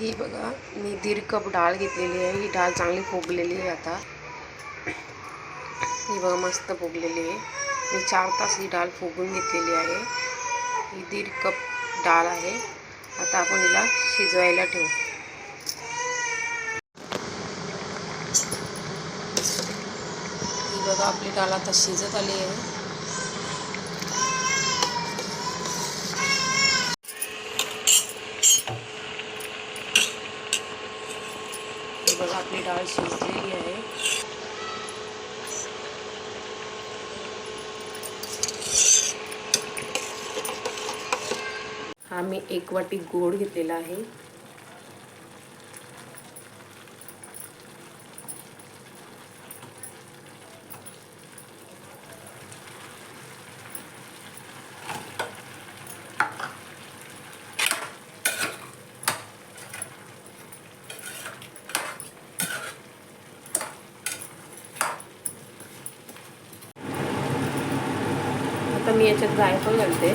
ही बघा मी दीड कप डाळ घेतलेली आहे. ही डाळ चांगली फोगलेली आहे आता. ही बघा मस्त फोगलेली आहे. मी चार तास ही डाळ फोगून घेतलेली आहे. ही दीड कप डाळ आहे. आता आपण हिला शिजवायला ठेवू. ही बघा आपली डाळ आता शिजत आली आहे ही बघा आपली डाळ शिजलेली आहे हा मी एक वाटी गोड घेतलेला आहे. आता मी याच्यात जायफळ घालते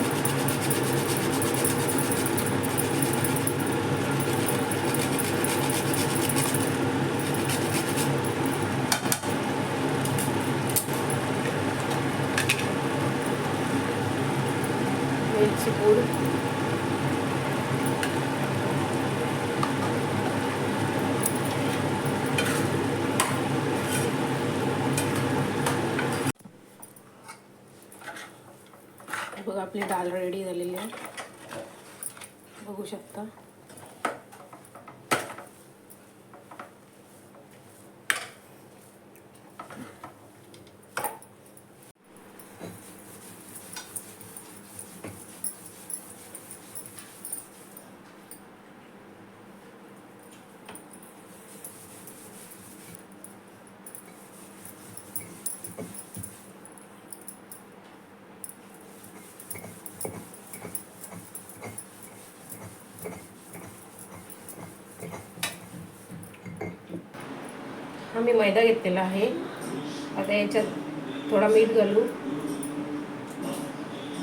आपली डाळ रेडी झालेली आहे. बघू शकता. हा मी मैदा घेतलेला आहे. आता याच्यात थोडा मीठ घालू.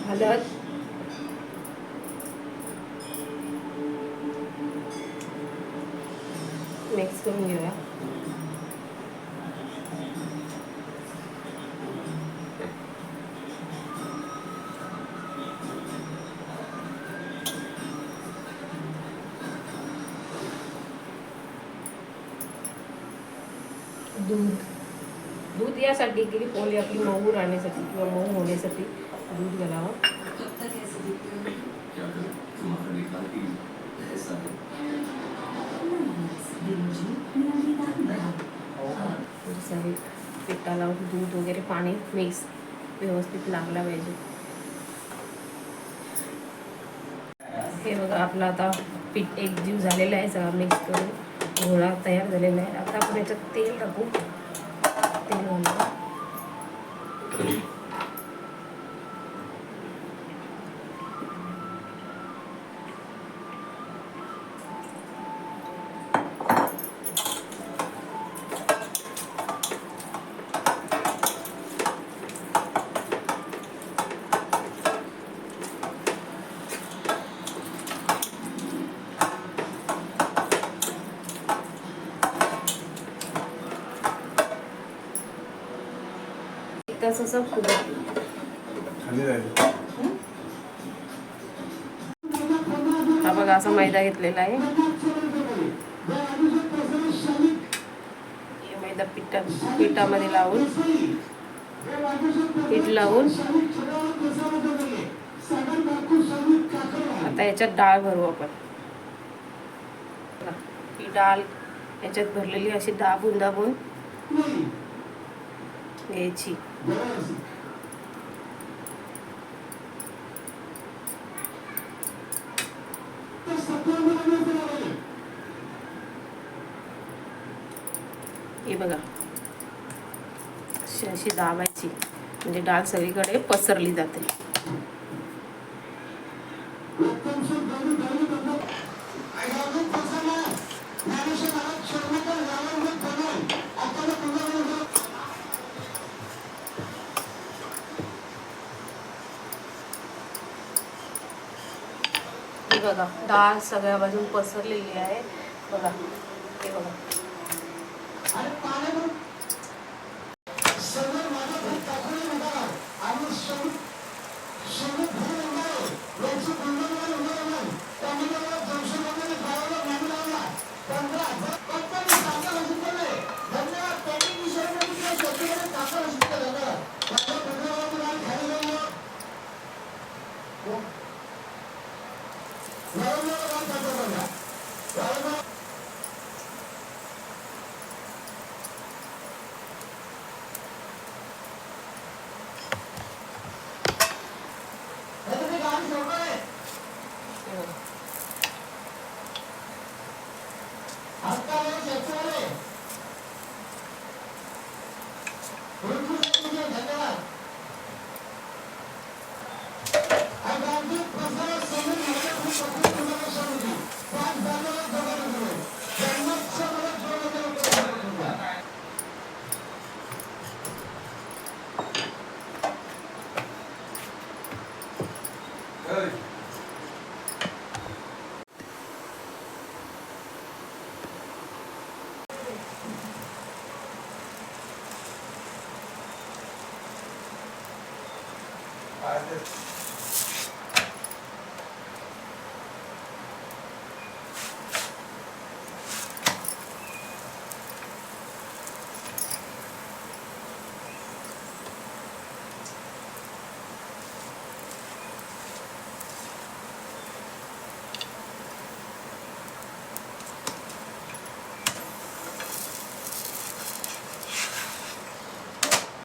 हलद मिक्स करून घेऊया. दूध. दूध यासाठी की पोळी आपली मऊ राहण्यासाठी किंवा मऊ होण्यासाठी दूध घालावं. सगळी पिठाला दूध वगैरे पाणी मिक्स व्यवस्थित लागला पाहिजे. हे बघा आपलं आता पीठ एक जीव झालेला आहे सगळा मिक्स करून. घोळा तयार झालेला आहे. आता आपण याच्यात तेल टाकू. तेल घालू एक तास असं फुगत हा बघा असा मैदा घेतलेला आहे. हे मैदा पिठा पिठामध्ये लावून पीठ लावून. आता याच्यात डाळ भरू आपण. ही डाळ याच्यात भरलेली अशी दाबून दाबून घ्यायची. हे बघा. अशी अशी दाबायची. म्हणजे डाळ सगळीकडे पसरली जाते. हे बघा डाळ सगळ्या बाजून पसरलेली आहे. बघा हे बघा. Parker.